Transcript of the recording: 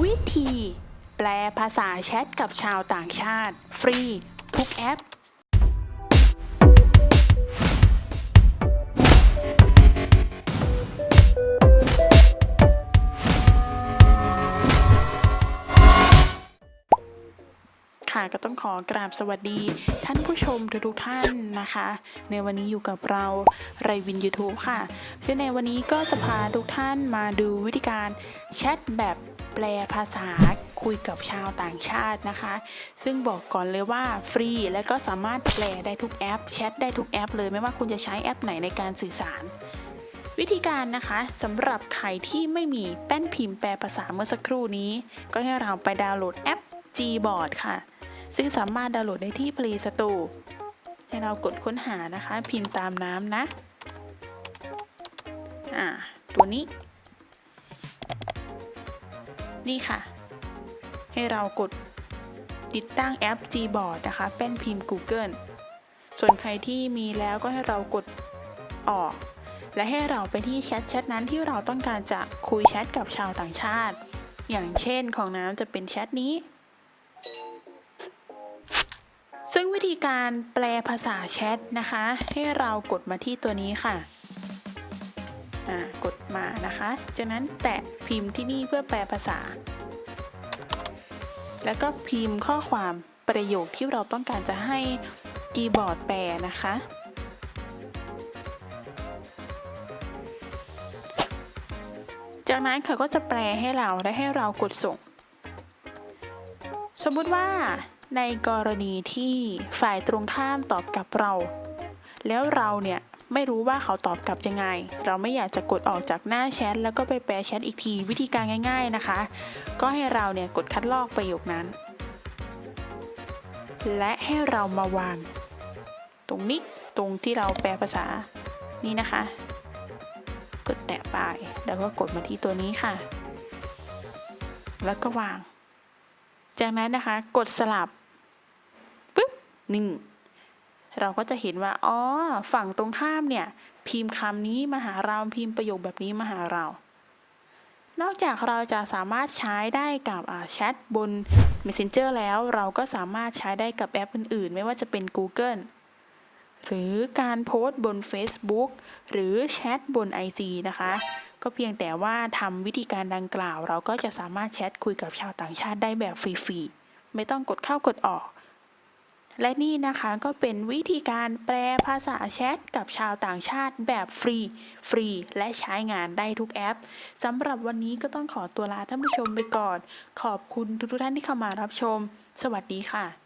วิธี แปลภาษาแชทกับชาวต่างชาติ ฟรี ทุกแอป ค่ะก็ต้องขอกราบสวัสดีท่านผู้ชมทุกท่านนะคะ ในวันนี้อยู่กับเราไรวิน YouTube ค่ะคือในวันนี้ก็จะพาทุกท่านมาดูวิธีการแชทแบบแปลภาษาคุยกับชาวต่างชาตินะคะ ซึ่งบอกก่อนเลยว่าฟรีและก็สามารถแปลได้ทุกแอปแชทได้ทุกแอปเลยไม่ว่าคุณจะใช้แอปไหนในการสื่อสาร วิธีการนะคะสำหรับใครที่ไม่มีแป้นพิมพ์แปลภาษาเมื่อสักครู่นี้ ก็ให้เราไปดาวน์โหลดแอป Gboard ค่ะ ซึ่งสามารถดาวน์โหลดได้ที่ Play Store ให้เรากดค้นหานะคะ พิมพ์ตามน้ำนะ อ่า ตัวนี้ นี่ค่ะ ให้เรากดติดตั้งแอป Gboard นะคะ เป็นพิมพ์ Google ส่วนใครที่มีแล้วก็ให้เรากดออก และให้เราไปที่แชทแชทนั้นที่เราต้องการจะคุยแชทกับชาวต่างชาติ อย่างเช่นของน้ำจะเป็นแชทนี้ ซึ่งวิธีการแปลภาษาแชทนะคะ ให้เรากดมาที่ตัวนี้ค่ะอ่ากดมานะคะ จากนั้นแตะพิมพ์ที่นี่เพื่อแปลภาษา แล้วก็พิมพ์ข้อความประโยคที่เราต้องการจะให้คีย์บอร์ดแปลนะคะ จากนั้นเขาก็จะแปลให้เราและให้เรากดส่ง สมมุติว่า ในกรณีที่ฝ่ายตรงข้ามตอบกลับเรา แล้วเราเนี่ยไม่รู้ว่าเขาตอบกลับยังไง เราไม่อยากจะกดออกจากหน้าแชทแล้วก็ไปแปลแชทอีกทีวิธีการง่าย ๆนะคะ ก็ให้เราเนี่ยกดคัดลอกประโยคนั้น และให้เรามาวางตรงนี้ตรงที่เราแปลภาษานี่นะคะ กดแตะไปแล้วก็กดมาที่ตัวนี้ค่ะ แล้วก็วาง จากนั้นนะคะ กดสลับ นี่ง เราก็จะเห็นว่า อ๋อ ฝั่งตรงข้ามเนี่ย พิมพ์คำนี้มาหาเราพิมพ์ประโยคแบบนี้มาหาเรา นอกจากเราจะสามารถใช้ได้กับแชทบน Messenger แล้วเราก็สามารถใช้ได้กับแอปอื่นๆ ไม่ว่าจะเป็น Google หรือการโพสต์บน Facebook หรือแชทบน IG นะคะ ก็เพียงแต่ว่าทำวิธีการดังกล่าว เราก็จะสามารถแชทคุยกับชาวต่างชาติได้แบบฟรีๆ ไม่ต้องกดเข้ากดออก และนี่นะคะก็เป็นวิธีการแปลภาษาแชทกับชาวต่างชาติแบบฟรี ฟรี และใช้งานได้ทุกแอปสำหรับวันนี้ก็ต้องขอตัวลาท่านผู้ชมไปก่อน ขอบคุณทุกท่านที่เข้ามารับชม สวัสดีค่ะ